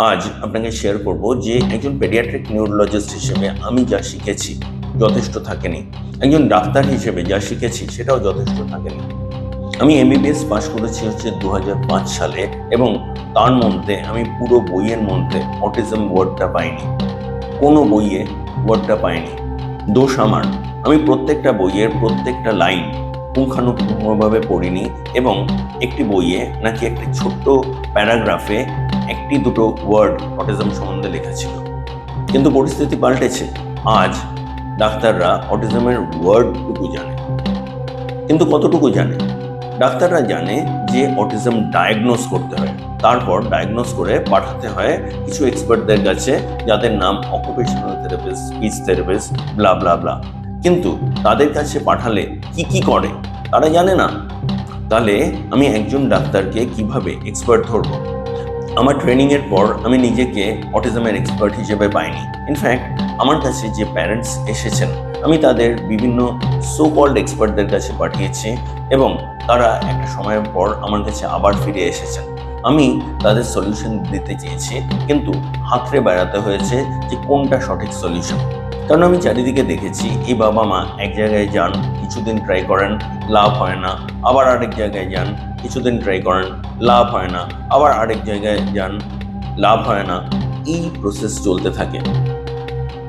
আজ আপনাকে শেয়ার করব যে একজন পেডিয়াট্রিক নিউরোলজিস্ট হিসেবে আমি যা শিখেছি যথেষ্ট থাকেনি। একজন ডাক্তার হিসেবে যা শিখেছি সেটাও যথেষ্ট থাকেনি। আমি এমবিবিএস পাশ করেছি হচ্ছে দু হাজার পাঁচ সালে এবং তার মধ্যে আমি পুরো বইয়ের মধ্যে অটিজম ওয়ার্ডটা পাইনি। কোনো বইয়ে ওয়ার্ডটা পাইনি। দোষ আমার। আমি প্রত্যেকটা বইয়ের প্রত্যেকটা লাইন পুঙ্খানুপুঙ্খভাবে পড়িনি এবং একটি বইয়ে নাকি একটি ছোট্ট প্যারাগ্রাফে একটি দুটো ওয়ার্ড অটিজম সম্বন্ধে লেখা ছিল। কিন্তু পরিস্থিতি পাল্টেছে। আজ ডাক্তাররা অটিজমের ওয়ার্ডটুকু জানে। কিন্তু কতটুকু জানে? ডাক্তাররা জানে যে অটিজম ডায়াগনোস করতে হয়। তারপর ডায়াগনোস করে পাঠাতে হয় কিছু এক্সপার্টদের কাছে যাদের নাম occupational therapist speech therapist blah blah blah কিন্তু তাদের কাছে পাঠালে কি কি করে? তারা জানে না। তাহলে আমি একজন ডাক্তারকে কীভাবে এক্সপার্ট ধরবো? আমার ট্রেনিংয়ের পর আমি নিজেকে অটিজমের এক্সপার্ট হিসেবে পাইনি। ইনফ্যাক্ট আমার কাছে যে প্যারেন্টস এসেছেন, আমি তাদের বিভিন্ন সো কল্ড এক্সপার্টদের কাছে পাঠিয়েছি এবং তারা একটা সময়ের পর আমার কাছে আবার ফিরে এসেছেন। আমি তাদের সলিউশন দিতে চেয়েছি, কিন্তু হাতড়ে বেড়াতে হয়েছে যে কোনটা সঠিক সলিউশন কারণ আমি চারিদিকে দেখেছি, এই বাবা মা এক জায়গায় যান, কিছুদিন ট্রাই করেন, লাভ হয় না। আবার আরেক জায়গায় যান, কিছুদিন ট্রাই করেন, লাভ হয় না। আবার আরেক জায়গায় যান, লাভ হয় না। এই প্রসেস চলতে থাকে।